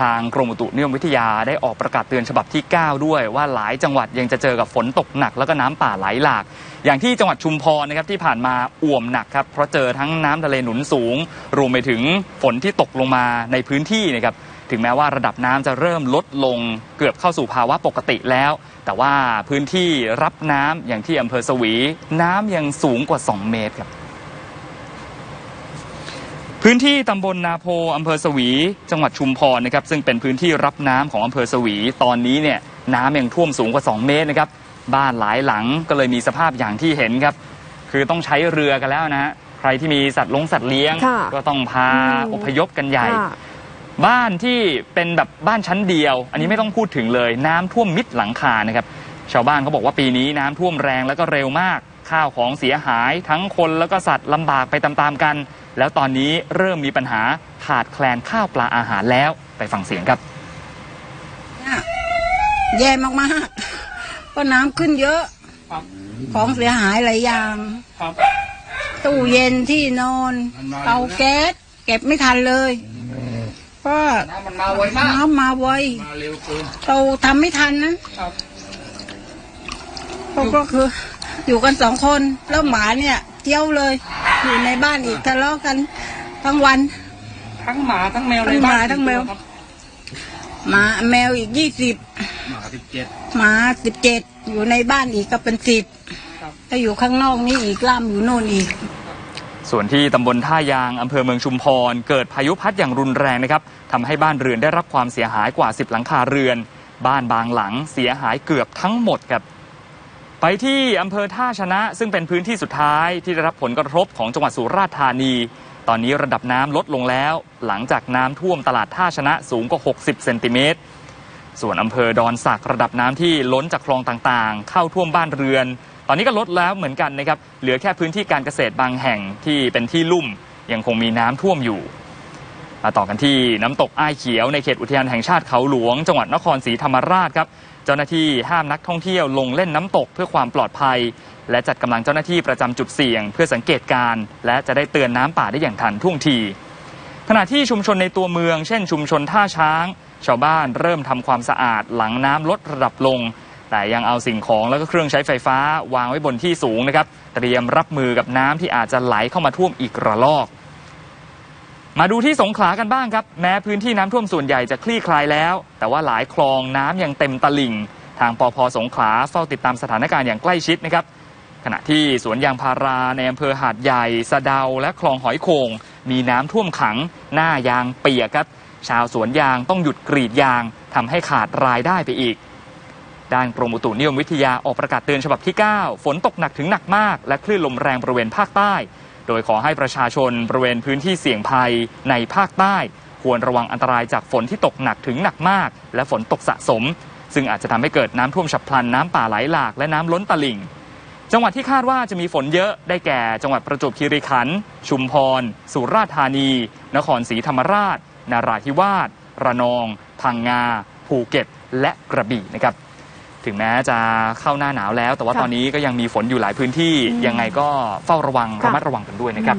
ทางกรมอุตุนิยมวิทยาได้ออกประกาศเตือนฉบับที่ 9 ด้วย ว่าหลายจังหวัดยังจะเจอกับฝนตกหนักแล้วก็น้ำป่าไหลหลาก อย่างที่จังหวัดชุมพรนะครับที่ผ่านมาอ่วมหนักครับเพราะเจอทั้งน้ำทะเลหนุนสูง รวมไปถึงฝนที่ตกลงมาในพื้นที่นะครับถึงแม้ว่าระดับน้ำจะเริ่มลดลงเกือบเข้าสู่ภาวะปกติแล้ว แต่ว่าพื้นที่รับน้ำอย่างที่อำเภอสวี น้ำยังสูงกว่า 2 เมตรครับ พื้นที่ตำบลนาโพอำเภอสวี จังหวัดชุมพรนะครับซึ่งเป็นพื้นที่รับน้ำของอำเภอสวี ตอนนี้เนี่ยน้ำยังท่วมสูงกว่า 2 เมตรนะครับบ้านหลายหลังก็เลยมีสภาพอย่างที่เห็นครับ คือต้องใช้เรือกันแล้วนะฮะใครที่มีสัตว์ลงสัตว์เลี้ยง ค่ะก็ต้องพาอืม อพยพกันใหญ่ ค่ะ บ้านที่เป็นแบบบ้านชั้นเดียว อันนี้ไม่ต้องพูดถึงเลย น้ำท่วมมิดหลังคานะครับชาวบ้านเขาบอกว่าปีนี้น้ำท่วมแรงแล้วก็เร็วมาก ข้าวของเสียหายทั้งคนแล้วก็สัตว์ลำบากไปตามๆกัน แล้วตอนนี้เริ่มมีปัญหาขาดแคลนข้าวปลาอาหารแล้วไปฟังเสียงครับ แย่มากๆก็น้ำขึ้นเยอะครับ ของเสียหายหลายอย่าง ครับ ตู้เย็นที่นอนเตาแก๊สเก็บไม่ทันเลยเพราะน้ำมันมาไวมากน้ำมาไวมาเร็วเกิน เราทำไม่ทันนะครับก็ก็คือ อยู่กันสองคนแล้วหมาเนี่ยเที่ยวเลย อยู่ในบ้านอีกทะเลาะกันทั้งวัน ทั้งหมาทั้งแมวในทั้งหบ้ามาทั้งแมว ครับหมาแมวอีกยี่สิบหมาสิบเจ็ดหมาสิบเจ็ดอยู่ในบ้านอีกก็เป็นสิบครับถ้าอยู่ข้างนอกนี่อีกล่ามอยู่โน่นอีก ส่วนที่ตำบลท่ายางอำเภอเมืองชุมพร เกิดพายุพัดอย่างรุนแรงนะครับทำให้บ้านเรือนได้รับความเสียหายกว่า 10 หลังคาเรือน บ้านบางหลังเสียหายเกือบทั้งหมดครับ ไปที่อำเภอท่าชนะ ซึ่งเป็นพื้นที่สุดท้ายที่ได้รับผลกระทบของจังหวัดสุราษฎร์ธานี ตอนนี้ระดับน้ำลดลงแล้ว หลังจากน้ำท่วมตลาดท่าชนะสูงกว่า 60 เซนติเมตร ส่วนอำเภอดอนสักระดับน้ำที่ล้นจากคลองต่างๆ เข้าท่วมบ้านเรือน ตอนนี้ก็ลดแล้วเหมือนกันนะครับ เหลือแค่พื้นที่การเกษตรบางแห่งที่เป็นที่ลุ่ม ยังคงมีน้ำท่วมอยู่ มาต่อกันที่น้ำตกอ้ายเขียวในเขตอุทยานแห่งชาติเขาหลวง จังหวัดนครศรีธรรมราชครับเจ้าหน้าที่ห้ามนักท่องเที่ยวลงเล่นน้ำตกเพื่อความปลอดภัย และจัดกำลังเจ้าหน้าที่ประจำจุดเสี่ยง เพื่อสังเกตการ และจะได้เตือนน้ำป่าได้อย่างทันท่วงที ขณะที่ชุมชนในตัวเมือง เช่น ชุมชนท่าช้าง ชาวบ้านเริ่มทำความสะอาดหลังน้ำลดระดับลง แต่ยังเอาสิ่งของแล้วก็เครื่องใช้ไฟฟ้าวางไว้บนที่สูงนะครับเตรียมรับมือกับน้ำที่อาจจะไหลเข้ามาท่วมอีกระลอก มาดูที่สงขลากันบ้างครับ แม้พื้นที่น้ำท่วมส่วนใหญ่จะคลี่คลายแล้ว แต่ว่าหลายคลองน้ำยังเต็มตลิ่ง ทางปอพสงขลาเฝ้าติดตามสถานการณ์อย่างใกล้ชิดนะครับ ขณะที่สวนยางพาราในอำเภอหาดใหญ่สะเดา และคลองหอยโขงมีน้ำท่วมขัง หน้ายางเปียกครับ ชาวสวนยางต้องหยุดกรีดยางทำให้ขาดรายได้ไปอีก ด้านกรมอุตุนิยมวิทยาออกประกาศเตือนฉบับที่ 9 ฝนตกหนักถึงหนักมาก และคลื่นลมแรงบริเวณภาคใต้ โดยขอให้ประชาชนบริเวณพื้นที่เสี่ยงภัยในภาคใต้ ควรระวังอันตรายจากฝนที่ตกหนักถึงหนักมาก และฝนตกสะสม ซึ่งอาจจะทำให้เกิดน้ำท่วมฉับพลันน้ำป่าไหลหลากและน้ำล้นตลิ่ง จังหวัดที่คาดว่าจะมีฝนเยอะได้แก่ จังหวัดประจวบคีรีขันธ์ชุมพร สุราษฎร์ธานี นครศรีธรรมราช นาราธิวาสระนอง พังงา ภูเก็ต และกระบี่นะครับ ถึงแม้จะเข้าหน้าหนาวแล้ว แต่ว่าค่ะตอนนี้ก็ยังมีฝนอยู่หลายพื้นที่ยังไงก็เฝ้าระวังค่ะระมัดระวังกันด้วยนะครับ